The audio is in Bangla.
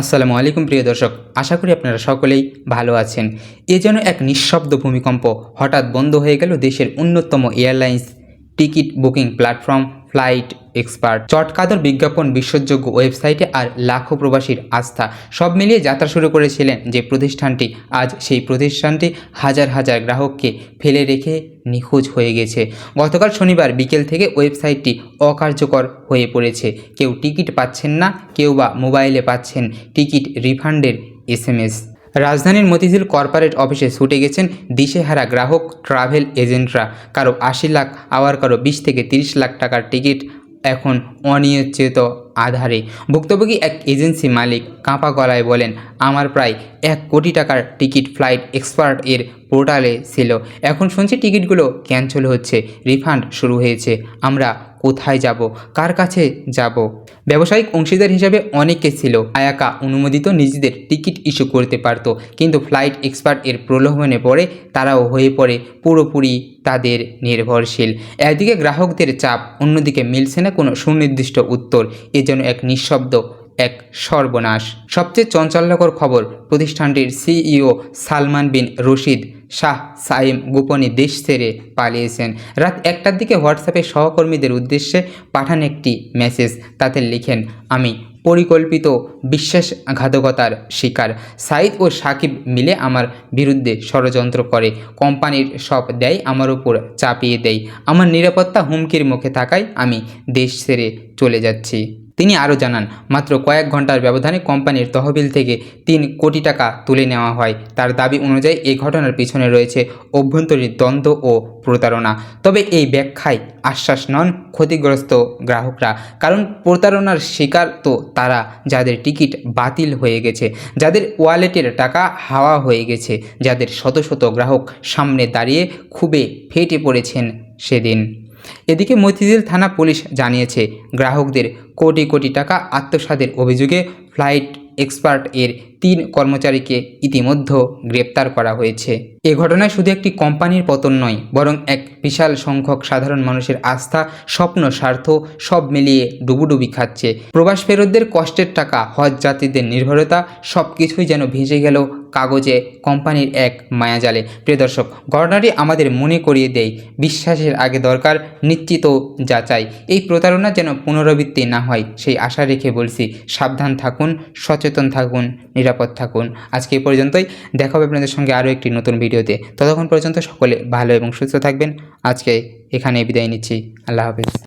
আসসালামু আলাইকুম প্রিয় দর্শক, আশা করি আপনারা সকলেই ভালো আছেন। এ যেন এক নিঃশব্দ ভূমিকম্প হঠাৎ বন্ধ হয়ে গেল দেশের অন্যতম airlines ticket booking platform, flight expert চটকাদর বিজ্ঞাপন বিশ্বাসযোগ্য ওয়েবসাইটে আর লাখো প্রবাসীর আস্থা। সব মিলিয়ে যাত্রা শুরু করেছিলেন যে প্রতিষ্ঠানটি। আজ সেই প্রতিষ্ঠানটি হাজার হাজার গ্রাহককে ফেলে রেখে নিখোঁজ হয়ে গেছে। গতকাল শনিবার বিকেল থেকে ওয়েবসাইটটি অকার্যকর হয়ে পড়েছে। কেউ টিকিট পাচ্ছেন না, কেউ বা মোবাইলে পাচ্ছেন টিকিট রিফান্ডের এসএমএস। রাজধানীর মতিঝিল কর্পোরেট অফিসে ছুটে গেছেন দিশেহারা গ্রাহক ট্রাভেল এজেন্টরা। কারও আশি লাখ, আবার কারও বিশ থেকে তিরিশ লাখ টাকার টিকিট এখন অনিয়চিত আধারে। ভুক্তভোগী এক এজেন্সি মালিক কাঁপা গলায় বলেন, আমার প্রায় এক কোটি টাকার টিকিট, ফ্লাইট এক্সপার্ট এর পোর্টালে ছিল। এখন শুনছি টিকিটগুলো ক্যান্সেল হচ্ছে, রিফান্ড শুরু হয়েছে। আমরা কোথায় যাব? কার কাছে যাব? ব্যবসায়িক অংশীদার হিসাবে অনেকে ছিল। আয়াকা অনুমোদিত নিজেদের টিকিট ইস্যু করতে পারত, কিন্তু ফ্লাইট এক্সপার্ট এর প্রলোভনে পড়ে, তারাও হয়ে পড়ে, পুরোপুরি তাদের নির্ভরশীল। একদিকে গ্রাহকদের চাপ, অন্যদিকে মিলছে না কোনো সুনির্দিষ্ট উত্তর। এ যেন এক নিঃশব্দ এক সর্বনাশ। সবচেয়ে চঞ্চল্যকর খবর প্রতিষ্ঠানটির সিইও সালমান বিন রশিদ শাহ সাইম গোপনে দেশ ছেড়ে পালিয়েছেন। রাত একটার দিকে হোয়াটসঅ্যাপে সহকর্মীদের উদ্দেশ্যে পাঠান একটি মেসেজ। তাতে লিখেন, আমি পরিকল্পিত বিশ্বাসঘাতকতার শিকার। সাইদ ও সাকিব মিলে আমার বিরুদ্ধে ষড়যন্ত্র করে। কোম্পানির সব দেয় আমার উপর চাপিয়ে দেয়। আমার নিরাপত্তা হুমকির মুখে থাকায় আমি দেশ ছেড়ে চলে যাচ্ছি। তিনি আরও জানান, মাত্র কয়েক ঘণ্টার ব্যবধানে কোম্পানির তহবিল থেকে তিন কোটি টাকা তুলে নেওয়া হয়। তার দাবি অনুযায়ী এই ঘটনার পিছনে রয়েছে অভ্যন্তরীণ দ্বন্দ্ব ও প্রতারণা। তবে এই ব্যাখ্যায় আশ্বাস নন ক্ষতিগ্রস্ত গ্রাহকরা। কারণ প্রতারণার শিকার তো তারা, যাদের টিকিট বাতিল হয়ে গেছে, যাদের ওয়ালেটের টাকা হাওয়া হয়ে গেছে, যাদের শত শত গ্রাহক সামনে দাঁড়িয়ে খুবই ফেটে পড়েছেন সেদিন। এদিকে মতিঝিল থানা পুলিশ জানিয়েছে, গ্রাহকদের কোটি কোটি টাকা আত্মসাতের অভিযোগে ফ্লাইট এক্সপার্ট এর তিন কর্মচারীকে ইতিমধ্যে গ্রেপ্তার করা হয়েছে। এ ঘটনায় শুধু একটি কোম্পানির পতন নয়, বরং এক বিশাল সংখ্যক সাধারণ মানুষের আস্থা, স্বপ্ন, স্বার্থ সব মিলিয়ে ডুবুডুবি খাচ্ছে। প্রবাস ফেরতদের কষ্টের টাকা, হজ যাত্রীদের নির্ভরতা সব কিছুই যেন ভেসে গেল কাগজে কোম্পানির এক মায়াজালে। প্রিয় দর্শক, ঘটনাটি আমাদের মনে করিয়ে দেয় বিশ্বাসের আগে দরকার, নিশ্চিত যাচাই এই প্রতারণা যেন পুনরাবৃত্তি না হয়, সেই আশা রেখে বলছি, সাবধান থাকুন, সচেতন থাকুন, নিরাপদ থাকুন। আজকে এই পর্যন্তই, দেখা হবে আপনাদের সঙ্গে আরও একটি নতুন ভিডিওতে। ততক্ষণ পর্যন্ত সকলে ভালো এবং সুস্থ থাকবেন। আজকে এখানে বিদায় নিচ্ছি। আল্লাহ হাফিজ।